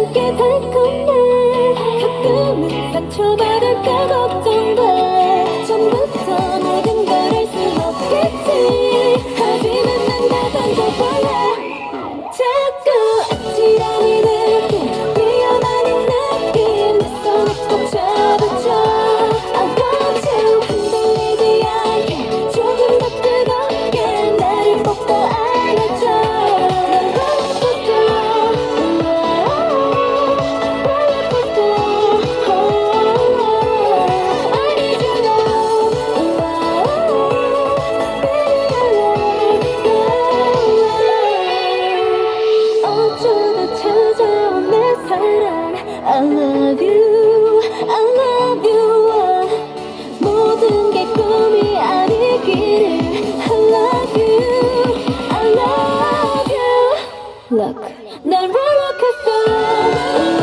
함께 달 건데 가끔은 상처받을까 걱정 Look, the roller coaster.